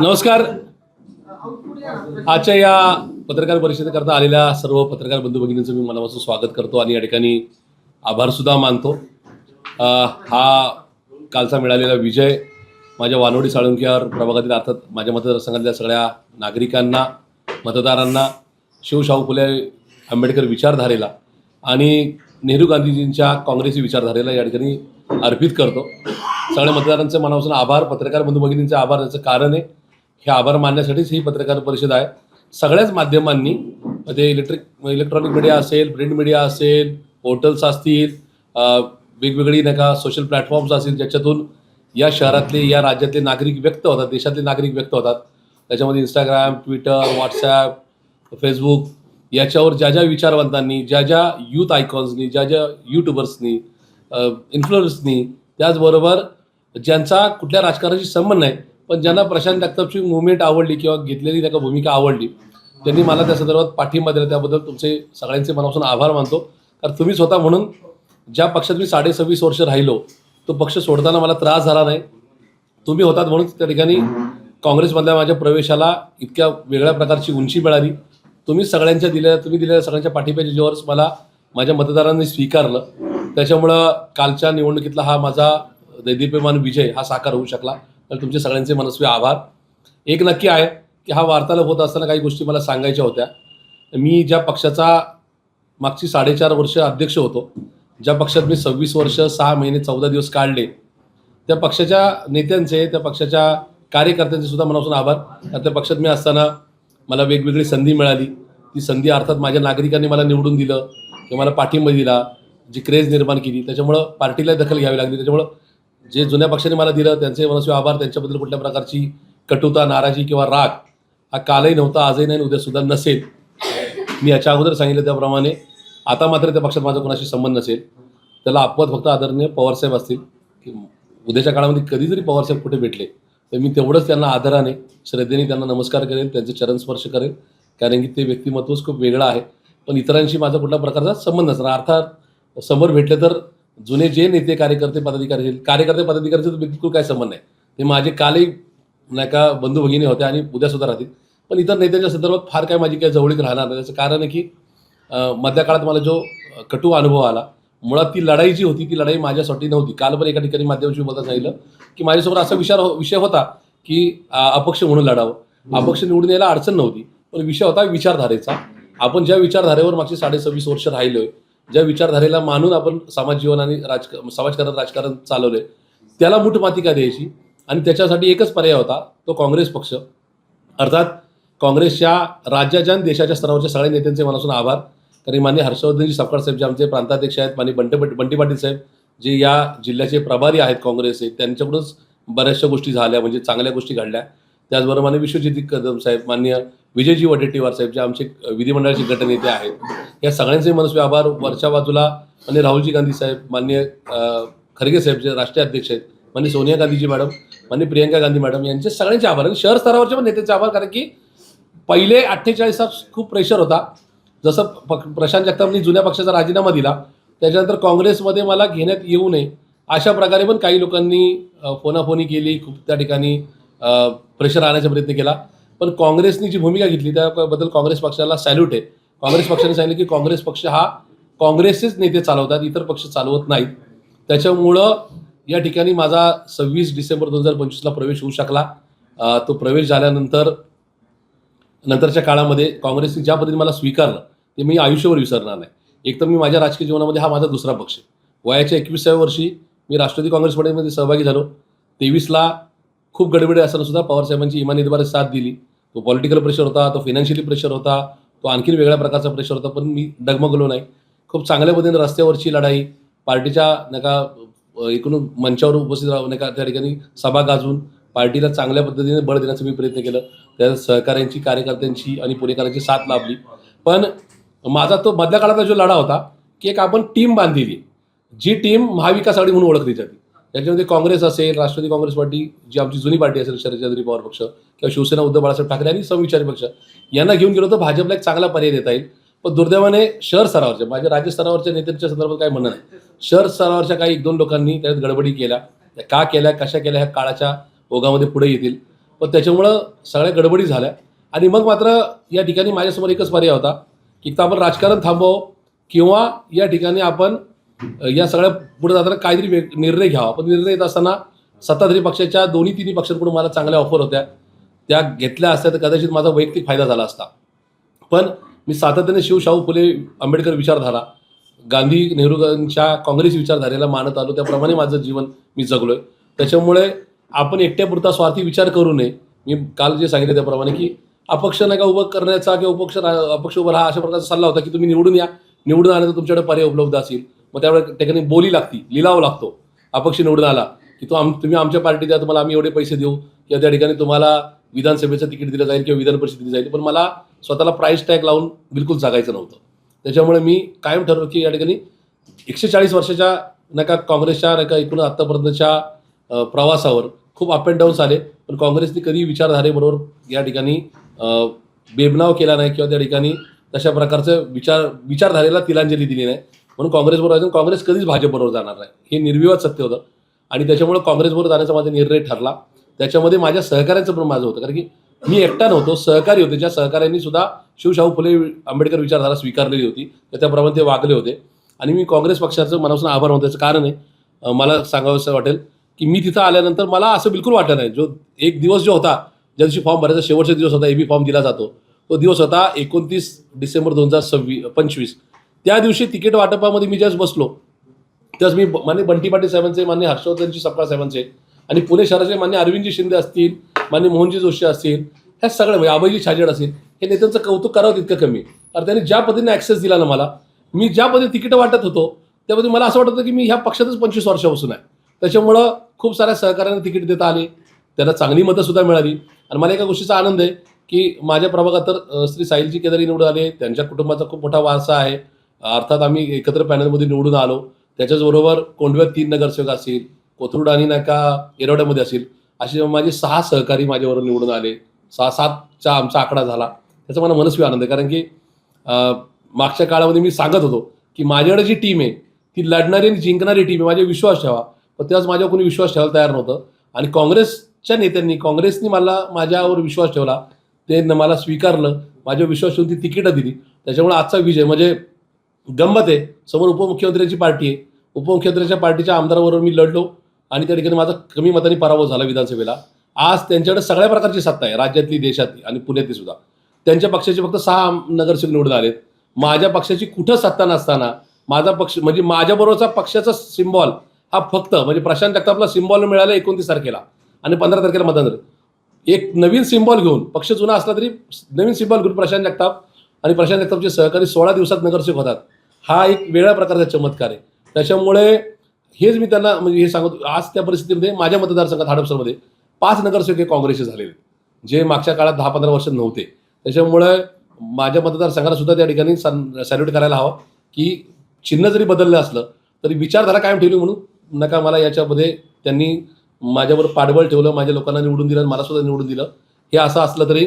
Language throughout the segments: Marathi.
नमस्कार. आजच्या या पत्रकार परिषदेकरता आलेल्या सर्व पत्रकार बंधू भगिनींचं मी मनापासून स्वागत करतो आणि या ठिकाणी आभारसुद्धा मानतो. हा कालचा मिळालेला विजय माझ्या वानवडी साळुंक्यावर प्रभागातील अर्थात माझ्या मतदारसंघातल्या सगळ्या नागरिकांना मतदारांना शिवशाहू फुले आंबेडकर विचारधारेला आणि नेहरू गांधीजींच्या काँग्रेसी विचारधारेला या ठिकाणी अर्पित करतो. सगळ्या मतदारांचे मनापासून आभार. पत्रकार बंधू भगिनींचे आभार. याचं कारण आहे हे आभार मानण्यासाठीच ही पत्रकार परिषद आहे. सगळ्याच माध्यमांनी ते इलेक्ट्रिक इलेक्ट्रॉनिक मीडिया असेल प्रिंट मीडिया असेल पोर्टल्स असतील वेगवेगळी नाही का सोशल प्लॅटफॉर्म्स असतील ज्याच्यातून या शहरातले या राज्यातले नागरिक व्यक्त होतात देशातले नागरिक व्यक्त होतात. त्याच्यामध्ये इंस्टाग्राम ट्विटर व्हॉट्सॲप फेसबुक याच्यावर ज्या ज्या विचारवंतांनी ज्या ज्या यूथ आयकॉन्सनी ज्या ज्या यूट्यूबर्सनी इन्फ्लुएन्सनी त्याचबरोबर ज्यांचा कुठल्या राजकारणाशी संबंध नाही पण ज्यांना प्रशांत जगतापची मुवमेंट आवडली किंवा घेतलेली त्या भूमिका आवडली त्यांनी मला त्या संदर्भात पाठिंबा दिला त्याबद्दल तुमचे सगळ्यांचे मनापासून आभार मानतो. कारण तुम्ही स्वतः म्हणून ज्या पक्षात मी साडे सव्वीस वर्ष राहिलो तो पक्ष सोडताना मला त्रास झाला नाही. तुम्ही होतात म्हणून त्या ठिकाणी काँग्रेसमधल्या माझ्या प्रवेशाला इतक्या वेगळ्या प्रकारची उंची मिळाली. तुम्ही सगळ्यांच्या दिल्या तुम्ही दिलेल्या सगळ्यांच्या पाठिंब्याच्या जोवर मला माझ्या मतदारांनी स्वीकारलं. त्याच्यामुळं कालच्या निवडणुकीतला हा माझा दैदिप्यमान विजय हा साकार होऊ शकला. तर तुमचे सगळ्यांचे मनस्वी आभार. एक नक्की आहे की हा वार्तालाप होत असताना काही गोष्टी मला सांगायच्या होत्या. मी ज्या पक्षाचा मागची साडेचार वर्ष अध्यक्ष होतो ज्या पक्षात मी सव्वीस वर्ष सहा महिने चौदा दिवस काढले त्या पक्षाच्या नेत्यांचे त्या पक्षाच्या कार्यकर्त्यांचे सुद्धा मनापासून आभार. त्या पक्षात मी असताना मला वेगवेगळी संधी मिळाली. ती संधी अर्थात माझ्या नागरिकांनी मला निवडून दिलं किंवा मला पाठिंबा दिला. जी क्रेज निर्माण केली त्याच्यामुळं पार्टीला दखल घ्यावी लागली. त्याच्यामुळं जे जुन्या पक्षाने मला दिलं त्यांचे मनस्वी आभार. त्यांच्याबद्दल कुठल्या प्रकारची कटुता नाराजी किंवा राग हा कालही नव्हता आजही नाही आणि उद्यासुद्धा नसेल. मी याच्या अगोदर सांगितलं त्याप्रमाणे. आता मात्र त्या पक्षात माझा कोणाशी संबंध नसेल. त्याला अपवाद फक्त आदरणीय पवारसाहेब असतील. की उद्याच्या काळामध्ये कधी जरी पवारसाहेब कुठे भेटले तर मी तेवढंच त्यांना आदराने श्रद्धेने त्यांना नमस्कार करेन त्यांचे चरण स्पर्श करेन. कारण की ते व्यक्तिमत्वच खूप वेगळं आहे. पण इतरांशी माझा कुठल्या प्रकारचा संबंध नसणार. अर्थात समोर भेटले तर जुने जे नेते कार्यकर्ते पदाधिकारी कार्यकर्ते पदाधिकारीचे तर बिलकुल काय संबंध नाही. ते माझे कालही नाही का बंधू भगिनी होते आणि उद्यासुद्धा राहतील. पण इतर नेत्यांच्या संदर्भात फार काय माझी काही जवळीक राहणार नाही. त्याचं कारण आहे की मधल्या काळात मला जो कटू अनुभव आला मुळात ती लढाई जी होती ती लढाई माझ्यासाठी नव्हती. काल पण एका ठिकाणी माध्यमाशी बोलता सांगितलं की माझ्यासमोर असा विचार विषय होता की अपक्ष म्हणून लढावं. अपक्ष निवडून यायला अडचण नव्हती पण विषय होता विचारधारेचा. आपण ज्या विचारधारेवर मागची साडे सव्वीस वर्ष राहिलोय ज्या विचारधारेला मानून आपण समाज जीवन आणि राजक समाजकारणात राजकारण चालवले त्याला मूठ माती का द्यायची? आणि त्याच्यासाठी एकच पर्याय होता तो काँग्रेस पक्ष. अर्थात काँग्रेसच्या राज्याच्या आणि देशाच्या स्तरावरच्या सगळ्या नेत्यांचे मनासून आभार. कारण मान्य हर्षवर्धनजी सपकाळ साहेब जे आमचे प्रांताध्यक्ष आहेत मान्य बंटे बंटी पाटील साहेब जे या जिल्ह्याचे प्रभारी आहेत काँग्रेसचे त्यांच्याकडूनच बऱ्याचशा गोष्टी झाल्या म्हणजे चांगल्या गोष्टी घडल्या. त्याचबरोबर मान्य विश्वजित कदम साहेब मान्य विजयजी वडेट्टीवार साहेब जे आमचे विधिमंडळाचे गटनेते आहेत या सगळ्यांचे मनस्वी आभार. वरच्या बाजूला मान्य राहुलजी गांधी साहेब मान्य खरगे साहेब जे राष्ट्रीय अध्यक्ष आहेत मान्य सोनिया गांधीजी मॅडम मान्य प्रियंका गांधी मॅडम यांचे सगळ्यांचे आभार. आणि शहर स्तरावरचे पण नेत्यांचे आभार कारण की पहिले अठ्ठेचाळीस तास खूप प्रेशर होता. जसं प- प्रशांत जगतापनी जुन्या पक्षाचा राजीनामा दिला त्याच्यानंतर काँग्रेसमध्ये मला घेण्यात येऊ नये अशा प्रकारे पण काही लोकांनी फोनाफोनी केली खूप त्या ठिकाणी प्रेशर आणण्याचा प्रयत्न केला. पण काँग्रेसनी जी भूमिका घेतली त्याबद्दल काँग्रेस पक्षाला सॅल्यूट आहे. काँग्रेस पक्षाने सांगितलं की काँग्रेस पक्ष हा काँग्रेसचेच नेते चालवतात इतर पक्ष चालवत नाहीत. त्याच्यामुळं या ठिकाणी माझा सव्वीस डिसेंबर दोन हजार पंचवीसला प्रवेश होऊ शकला. तो प्रवेश झाल्यानंतर नंतरच्या काळामध्ये काँग्रेसने ज्या पद्धतीने मला स्वीकारलं ते मी आयुष्यभर विसरणार नाही. एक तर मी माझ्या राजकीय जीवनामध्ये हा माझा दुसरा पक्ष आहे. वयाच्या एकविसाव्या वर्षी मी राष्ट्रवादी काँग्रेस पार्टीमध्ये सहभागी झालो. तेवीसला खूप गडबडी असताना सुद्धा पवारसाहेबांची इमानी साथ दिली. तो पॉलिटिकल प्रेशर होता तो फायनान्शियली प्रेशर होता तो आणखीन वेगळ्या प्रकारचा प्रेशर होता पण मी डगमगलो नाही. खूप चांगल्या पद्धतीने रस्त्यावरची लढाई पार्टीच्या नका एकूण मंचावर उपस्थित राहून नका त्या ठिकाणी सभा गाजून पार्टीला चांगल्या पद्धतीने बळ देण्याचा मी प्रयत्न केलं. त्या सहकाऱ्यांची कार्यकर्त्यांची आणि पुणेकरांची साथ लाभली. पण माझा तो मधल्या काळातला जो लढा होता की एक आपण टीम बांधलेली जी टीम महाविकास आघाडी म्हणून ओळखली जाते. याच्यामध्ये काँग्रेस असेल राष्ट्रवादी काँग्रेस पार्टी जी आमची जुनी पार्टी असेल शरदचंद्री पवार पक्ष किंवा शिवसेना उद्धव बाळासाहेब ठाकरे आणि समविचारी पक्ष यांना घेऊन गेलो तर भाजपला एक चांगला पर्याय देता येईल. पण दुर्दैवाने शहर स्तरावरच्या माझ्या राज्य स्तरावरच्या नेत्यांच्या संदर्भात काय म्हणणं नाही. शहर स्तरावरच्या काही एक दोन लोकांनी त्यात गडबडी केल्या. का केल्या कशा केल्या ह्या काळाच्या ओघामध्ये पुढे येतील. पण त्याच्यामुळं सगळ्या गडबडी झाल्या. आणि मग मात्र या ठिकाणी माझ्यासमोर एकच पर्याय होता की तर आपण राजकारण थांबव किंवा या ठिकाणी आपण या सगळ्या पुढे जाताना काहीतरी वेग निर्णय घ्यावा. पण निर्णय येत असताना सत्ताधारी पक्षाच्या दोन्ही तिन्ही पक्षांकडून मला चांगल्या ऑफर होत्या. त्या घेतल्या असत्या तर कदाचित माझा वैयक्तिक फायदा झाला असता. पण मी सातत्याने शिवशाहू फुले आंबेडकर विचारधारा गांधी नेहरूंच्या काँग्रेस विचारधारेला मानत आलो. त्याप्रमाणे माझं जीवन मी जगलोय. त्याच्यामुळे आपण एकट्यापुरता स्वार्थी विचार करू नये. मी काल जे सांगितलं त्याप्रमाणे की अपक्ष नका उभं करण्याचा किंवा उपक्ष अपक्ष उभं राहा अशा प्रकारचा सल्ला होता की तुम्ही निवडून या. निवडून आल्यानंतर तुमच्याकडे पर्याय उपलब्ध असेल. मग त्यावेळेला ठिकाणी बोली लागती लिलाव लागतो. अपक्ष निवडून आला की तो आम तुम्ही आमच्या पार्टीच्या तुम्हाला आम्ही एवढे पैसे देऊ. किंवा त्या ठिकाणी तुम्हाला विधानसभेचं तिकीट दिलं जाईल किंवा विधान परिषद दिली जाईल. पण मला स्वतःला प्राईस टॅग लावून बिलकुल जागायचं नव्हतं. त्याच्यामुळे मी कायम ठरवलं की या ठिकाणी एकशे चाळीस वर्षाच्या नका काँग्रेसच्या नका एकूण आत्तापर्यंतच्या प्रवासावर खूप अप अँड डाऊन्स आले. पण काँग्रेसने कधी विचारधारेबरोबर या ठिकाणी बेबनाव केला नाही किंवा त्या ठिकाणी तशा प्रकारचं विचार विचारधारेला तिलांजली दिली नाही. म्हणून काँग्रेसबरोबर अजून काँग्रेस कधीच भाजपबरोबर जाणार नाही. हे निर्विवाद सत्य होतं. आणि त्याच्यामुळे काँग्रेसबरोबर जाण्याचा माझा निर्णय ठरला. त्याच्यामध्ये माझ्या सहकाऱ्यांचं पण माझं होतं. कारण की मी एकटा नव्हतो सहकारी होते. ज्या सहकाऱ्यांनी सुद्धा शिवशाहू फुले आंबेडकर विचारधारा स्वीकारलेली होती तर त्याप्रमाणे ते वागले होते. आणि मी काँग्रेस पक्षाचं मनापासून आभार मानतो. त्याचं कारण आहे मला मला सांगावंसं वाटेल की मी तिथं आल्यानंतर मला असं बिलकुल वाटलं नाही. जो एक दिवस जो होता ज्या दिवशी फॉर्म भरायचा शेवटचा दिवस होता एबी फॉर्म दिला जातो. तो दिवस होता एकोणतीस डिसेंबर दोन हजार सव्वीस पंचवीस. त्या दिवशी तिकीट वाटपामध्ये मी ज्यास बसलो. त्याच मी माने मान्य बंटी पाटील साहेबांचे मान्य हर्षवर्धनजी सपकाळ साहेबांचे आणि पुणे शहराचे मान्य अरविंदजी शिंदे असतील मान्य मोहनजी जोशी असतील ह्या सगळ्या म्हणजे अभयजी छाजेड असतील हे नेत्यांचं कौतुक करावं तितकं कमी. कारण त्यांनी ज्या पद्धतीने ॲक्सेस दिला ना मला मी ज्या पद्धतीने तिकीटं वाटत होतो त्यामध्ये मला असं वाटत होतं की मी ह्या पक्षातच पंचवीस वर्षापासून आहे. त्याच्यामुळं खूप साऱ्या सहकाऱ्यांना तिकीट देता आले त्यांना चांगली मतंसुद्धा मिळाली. आणि मला एका गोष्टीचा आनंद आहे की माझ्या प्रभागात तर श्री साहिलजी केदारी निवडून आले त्यांच्या कुटुंबाचा खूप मोठा वारसा आहे. अर्थात आम्ही एकत्र पॅनलमध्ये निवडून आलो. त्याच्याचबरोबर कोंडव्यात तीन नगरसेवक असतील कोथरूड आणि नाका येरवड्यामध्ये असतील असे माझे सहा सहकारी माझ्यावर निवडून आले. सहा सातचा आमचा आकडा झाला. त्याचा मला मनस्वी आनंद आहे. कारण की मागच्या काळामध्ये मी सांगत होतो की माझ्याकडे जी टीम आहे ती लढणारी आणि जिंकणारी टीम आहे माझ्या विश्वास ठेवा. पण त्याच माझ्यावर कोणी विश्वास ठेवायला तयार नव्हतं. आणि काँग्रेसच्या नेत्यांनी काँग्रेसनी मला माझ्यावर विश्वास ठेवला. ते मला स्वीकारलं. माझ्यावर विश्वास ठेवून ती तिकीटं दिली. त्याच्यामुळे आजचा विजय म्हणजे गंमत आहे. समोर उपमुख्यमंत्र्यांची पार्टी आहे. उपमुख्यमंत्र्यांच्या पार्टीच्या आमदाराबरोबर मी लढलो आणि त्या ठिकाणी माझा कमी मताने पराभव झाला विधानसभेला. आज त्यांच्याकडे सगळ्या प्रकारची सत्ता आहे राज्यातली देशातली आणि पुण्यातली सुद्धा. त्यांच्या पक्षाचे फक्त सहा नगरसेवक निवडून आलेत. माझ्या पक्षाची कुठं सत्ता नसताना माझा पक्ष म्हणजे माझ्याबरोबरचा पक्षाचा सिम्बॉल हा फक्त म्हणजे प्रशांत जगतापला सिम्बॉल मिळाला एकोणतीस तारखेला आणि पंधरा तारखेला मतदान एक नवीन सिम्बॉल घेऊन पक्ष जुना असला तरी नवीन सिम्बॉल घेऊन प्रशांत जगताप आणि प्रशांत जगतापचे सहकारी सोळा दिवसात नगरसेवक होतात. हा एक वेगळ्या प्रकारचा चमत्कार आहे. त्याच्यामुळे हेच मी त्यांना म्हणजे हे सांगतो आज त्या परिस्थितीमध्ये माझ्या मतदारसंघात हडपसरमध्ये पाच नगरसेवक हे काँग्रेसचे झालेले जे मागच्या काळात दहा पंधरा वर्ष नव्हते. त्याच्यामुळे माझ्या मतदारसंघाला सुद्धा त्या ठिकाणी सॅल्यूट करायला हवं की चिन्ह जरी बदललं असलं तरी विचारधारा कायम ठेवली म्हणून नका मला याच्यामध्ये त्यांनी माझ्यावर पाठबळ ठेवलं माझ्या लोकांना निवडून दिलं मला सुद्धा निवडून दिलं. हे असं असलं तरी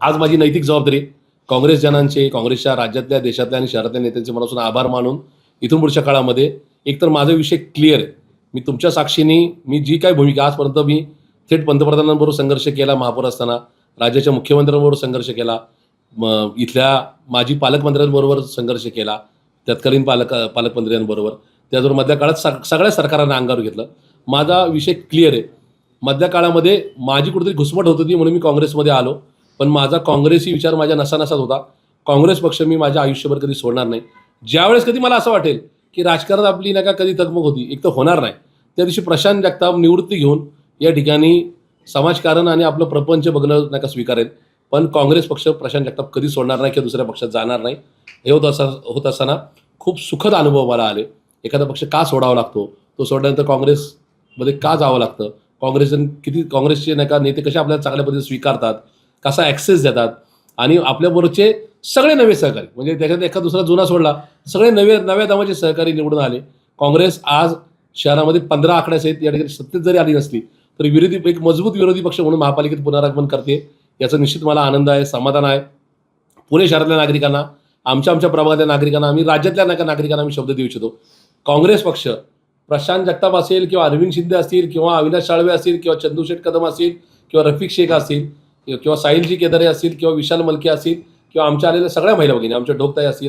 आज माझी नैतिक जबाबदारी काँग्रेस जनांचे काँग्रेसच्या राज्यातल्या देशातल्या आणि शहरातल्या नेत्यांचे मनापासून आभार मानून इथून पुढच्या काळामध्ये एकतर माझा विषय क्लिअर आहे. मी तुमच्या साक्षीने मी जी काय भूमिका आजपर्यंत मी थेट पंतप्रधानांबरोबर संघर्ष केला महापौर असताना राज्याच्या मुख्यमंत्र्यांबरोबर संघर्ष केला म इथल्या माजी पालकमंत्र्यांबरोबर संघर्ष केला तत्कालीन पालक पालकमंत्र्यांबरोबर त्याचबरोबर मधल्या काळात सग सगळ्या सरकारांना अंगावर घेतलं. माझा विषय क्लिअर आहे. मधल्या काळामध्ये माझी कुठेतरी घुसमट होत होती म्हणून मी काँग्रेसमध्ये आलो. पण माझा काँग्रेसी विचार माझ्या नसानसात होता. काँग्रेस पक्ष मी माझ्या आयुष्यभर कधी सोडणार नाही. ज्यावेळेस कधी मला असं वाटेल की राजकारणात आपली नका कधी तगमग होती एक तर होणार नाही. त्या दिवशी प्रशांत जगताप निवृत्ती घेऊन या ठिकाणी समाजकारण आणि आपलं प्रपंच बघणं नका स्वीकारेल. पण काँग्रेस पक्ष प्रशांत जगताप कधी सोडणार नाही किंवा दुसऱ्या पक्षात जाणार नाही हे होत असा होत असताना खूप सुखद अनुभव मला आले. एखादा पक्ष का सोडावा लागतो? तो सोडल्यानंतर काँग्रेसमध्ये का जावं लागतं? काँग्रेस किती काँग्रेसचे नाही का नेते कसे आपल्याला चांगल्या पद्धतीने स्वीकारतात? कसा ॲक्सेस देतात. आणि आपल्याबरोबरचे सगळे नवे सहकारी म्हणजे त्याच्यात एका दुसरा जुना सोडला सगळे नवे नव्या दमाचे सहकारी निवडून आले. काँग्रेस आज शहरामध्ये पंधरा आकड्यासहित या ठिकाणी सत्तेत जरी आली नसली तरी विरोधी एक मजबूत विरोधी पक्ष म्हणून महापालिकेत पुनरागमन करते. याचा निश्चित मला आनंद आहे समाधान आहे. पुणे शहरातल्या नागरिकांना आमच्या आमच्या प्रभागातल्या नागरिकांना आम्ही राज्यातल्या नाका नागरिकांना आम्ही शब्द देऊ इच्छितो. काँग्रेस पक्ष प्रशांत जगताप असेल किंवा अरविंद शिंदे असतील किंवा अविनाश साळवे असतील किंवा चंदूशेठ कदम असतील किंवा रफिक शेख असतील किंवा साहिलजी केदारे असतील किंवा विशाल मलके असतील किंवा आमच्या आलेल्या सगळ्या महिला भगिनी आमच्या ढोकताई असतील